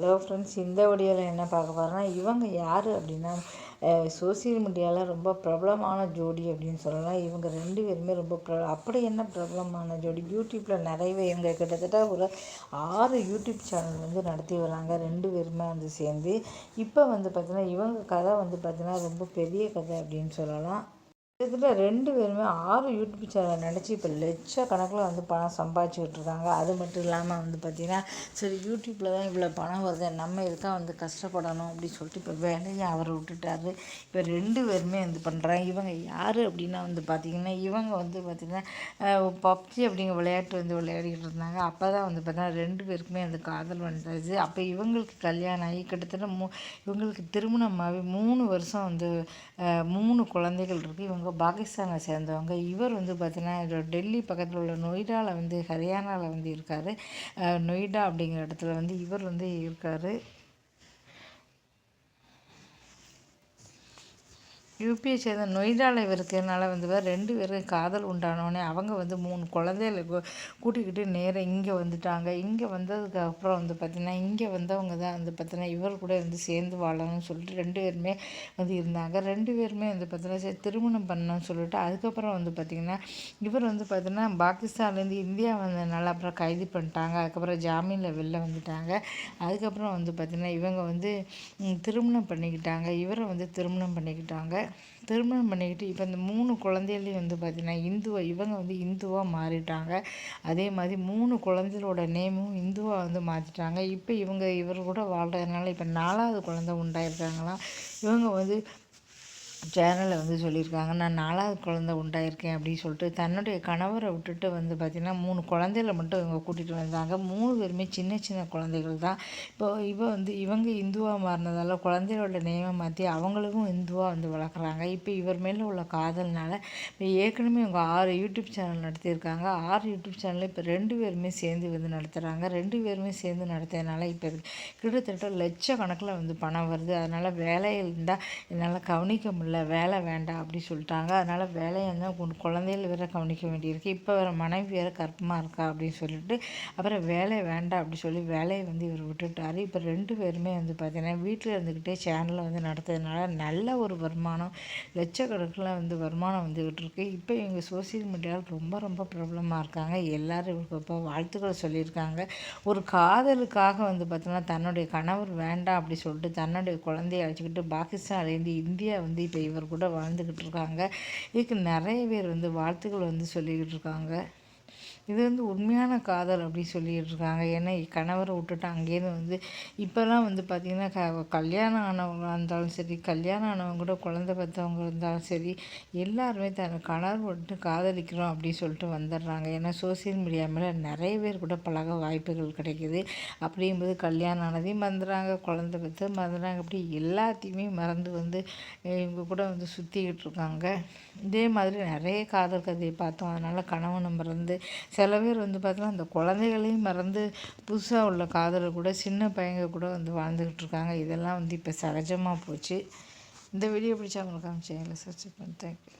Hello friends இந்த வீடியோவில் என்ன பார்க்க போகிறோன்னா இவங்க யார் அப்படின்னா சோசியல் மீடியாவில் ரொம்ப பிரபலமான ஜோடி அப்படின்னு சொல்லலாம். இவங்க ரெண்டு பேருமே ரொம்ப ப்ர அப்படி என்ன பிரபலமான ஜோடி? யூடியூப்பில் நிறையவே இவங்க கிட்டத்தட்ட ஒரு ஆறு யூடியூப் சேனல் வந்து நடத்தி வராங்க. ரெண்டு பேருமே வந்து சேர்ந்து. இப்போ வந்து பார்த்திங்கன்னா இவங்க கதை வந்து பார்த்திங்கன்னா ரொம்ப பெரிய கதை அப்படின்னு சொல்லலாம். கிட்டத்தட்ட ரெண்டு பேருமே ஆறு யூடியூப் சேனல் நினச்சி இப்போ லட்சக்கணக்கில் வந்து பணம் சம்பாதிச்சுக்கிட்டு இருக்காங்க அது மட்டும் இல்லாமல் வந்து பார்த்திங்கன்னா சரி யூடியூப்பில் தான் இவ்வளோ பணம் வருது. நம்ம இதுக்காக வந்து கஷ்டப்படணும் அப்படின்னு சொல்லிட்டு இப்போ வேலையை அவரை விட்டுட்டாரு. இப்போ ரெண்டு பேருமே வந்து பண்ணுறாங்க இவங்க யார் அப்படின்னா வந்து பார்த்திங்கன்னா இவங்க வந்து பார்த்திங்கன்னா பப்ஜி அப்படிங்கிற விளையாட்டு வந்து விளையாடிக்கிட்டு இருந்தாங்க. அப்போ தான் வந்து பார்த்தீங்கன்னா ரெண்டு பேருக்குமே அந்த காதல் வந்தது அப்போ இவங்களுக்கு கல்யாணம் ஆகி கிட்டத்தட்ட மூ இவங்களுக்கு திருமணமாகி மூணு வருஷம் வந்து மூணு குழந்தைகள் இருக்குது இவங்க பாகிஸ்தானை சேர்ந்தவங்க இவர் வந்து பார்த்திங்கன்னா டெல்லி பக்கத்தில் உள்ள நொய்டாவில் வந்து ஹரியானாவில் வந்து இருக்கார். நொய்டா அப்படிங்கிற இடத்துல வந்து இவர் வந்து இருக்கார். யூபியை சேர்ந்த நொய்டாவில் இருக்கிறதுனால வந்து ரெண்டு பேரும் காதல் உண்டானோடனே அவங்க வந்து மூணு குழந்தைகளை கூட்டிக்கிட்டு நேராக இங்கே வந்துட்டாங்க. இங்கே வந்ததுக்கு அப்புறம் வந்து பார்த்திங்கன்னா இங்கே வந்தவங்க தான் வந்து பார்த்திங்கன்னா இவர் கூட வந்து சேர்ந்து வாழணும்னு சொல்லிட்டு ரெண்டு பேருமே வந்து இருந்தாங்க. ரெண்டு பேருமே வந்து பார்த்திங்கன்னா திருமணம் பண்ணணும்னு சொல்லிட்டு அதுக்கப்புறம் வந்து பார்த்திங்கன்னா இவர் வந்து பார்த்திங்கன்னா பாகிஸ்தான்லேருந்து இந்தியா வந்ததுனால அப்புறம் கைது பண்ணிட்டாங்க. அதுக்கப்புறம் ஜாமீனில் வெளில வந்துட்டாங்க. அதுக்கப்புறம் வந்து பார்த்திங்கன்னா இவங்க வந்து திருமணம் பண்ணிக்கிட்டாங்க. இவரை வந்து திருமணம் பண்ணிக்கிட்டாங்க. திருமணம் பண்ணிக்கிட்டு இப்போ இந்த மூணு குழந்தைகளையும் வந்து பார்த்திங்கன்னா இந்துவை இவங்க வந்து இந்துவாக மாறிட்டாங்க. அதே மாதிரி மூணு குழந்தைகளோட நேமும் இந்துவாக வந்து மாற்றிட்டாங்க இப்போ இவங்க இவர் கூட வாழ்கிறதுனால இப்போ நாலாவது குழந்தை உண்டாயிருக்காங்களாம். இவங்க வந்து ஜேர்னலில் வந்து சொல்லியிருக்காங்க நான் நாலாவது குழந்த உண்டாயிருக்கேன் அப்படின்னு சொல்லிட்டு தன்னுடைய கணவரை விட்டுட்டு வந்து பார்த்திங்கன்னா மூணு குழந்தைகளை மட்டும் இவங்க கூட்டிகிட்டு வந்தாங்க. மூணு பேருமே சின்ன சின்ன குழந்தைகள் தான். இப்போ இவ வந்து இவங்க இந்துவாக மாறினதால குழந்தைகளோட நேமை மாற்றி அவங்களுக்கும் இந்துவாக வந்து வளர்க்குறாங்க. இப்போ இவர் மேலே உள்ள காதல்னால இப்போ ஏற்கனவே இவங்க ஆறு யூடியூப் சேனல் நடத்தியிருக்காங்க. ஆறு யூடியூப் சேனலில் இப்போ ரெண்டு பேருமே சேர்ந்து வந்து நடத்துகிறாங்க ரெண்டு பேருமே சேர்ந்து நடத்துறதுனால இப்போ கிட்டத்தட்ட லட்சக்கணக்கில் வந்து பணம் வருது. அதனால் வேலையில் இருந்தால் என்னால் கவனிக்க முடியல. இல்லை வேலை வேண்டாம் அப்படி சொல்லிட்டாங்க. அதனால் வேலையை வந்து குழந்தைகள் வேறு கவனிக்க வேண்டியிருக்கு. இப்போ வேறு மனைவி வேறு கற்பமாக இருக்கா அப்படின்னு சொல்லிட்டு அப்புறம் வேலை வேண்டாம் அப்படி சொல்லி வேலையை வந்து இவர் விட்டுட்டார். இப்போ ரெண்டு பேருமே வந்து பார்த்திங்கன்னா வீட்டில் இருந்துக்கிட்டே சேனலை வந்து நடத்துறதுனால நல்ல ஒரு வருமானம் லட்சக்கணக்கில் வந்து வருமானம் வந்துக்கிட்டு இருக்கு இப்போ இவங்க சோசியல் மீடியாவில் ரொம்ப ரொம்ப ப்ராப்ளமாக இருக்காங்க. எல்லோரும் இவருக்கு இப்போ வாழ்த்துக்கள் சொல்லியிருக்காங்க. ஒரு காதலுக்காக வந்து பார்த்தோன்னா தன்னுடைய கணவர் வேண்டாம் அப்படி சொல்லிட்டு தன்னுடைய குழந்தைய அழைச்சிக்கிட்டு பாகிஸ்தான்லேருந்து இந்தியா வந்து இப்போ இவர் கூட வாழ்ந்துக்கிட்டு இருக்காங்க. இதுக்கு நிறைய பேர் வந்து வாழ்த்துக்கள் வந்து சொல்லிக்கிட்டு இருக்காங்க. இது வந்து உண்மையான காதல் அப்படின்னு சொல்லிட்டு இருக்காங்க ஏன்னா கணவரை விட்டுட்டு அங்கேருந்து வந்து இப்போல்லாம் வந்து பார்த்திங்கன்னா க கல்யாணம் ஆனவங்களாக இருந்தாலும் சரி கல்யாணம் ஆனவங்க கூட குழந்த பெற்றவங்க இருந்தாலும் சரி எல்லாருமே தன் கணவர் விட்டு காதலிக்கிறோம் அப்படின்னு சொல்லிட்டு வந்துடுறாங்க. ஏன்னா சோசியல் மீடியா மேலே நிறைய பேர் கூட பழக வாய்ப்புகள் கிடைக்கிது. அப்படிங்கும்போது கல்யாணம் ஆனதையும் மறந்துடுறாங்க குழந்த பெற்று மறந்துடுறாங்க. அப்படி எல்லாத்தையுமே மறந்து வந்து இவங்க கூட வந்து சுற்றிக்கிட்டு இருக்காங்க. இதே மாதிரி நிறைய காதல் கதையை பார்த்தோம். அதனால் கணவனை மறந்து சில பேர் வந்து பார்த்தீங்கன்னா அந்த குழந்தைகளையும் மறந்து புதுசாக உள்ள காதலை கூட சின்ன பையங்க கூட வந்து வாழ்ந்துக்கிட்டு இருக்காங்க. இதெல்லாம் வந்து இப்போ சகஜமாக போச்சு. இந்த வீடியோ பிடிச்சா உங்களுக்கு சேனலை சப்ஸ்கிரைப் பண்ணி தேங்க்யூ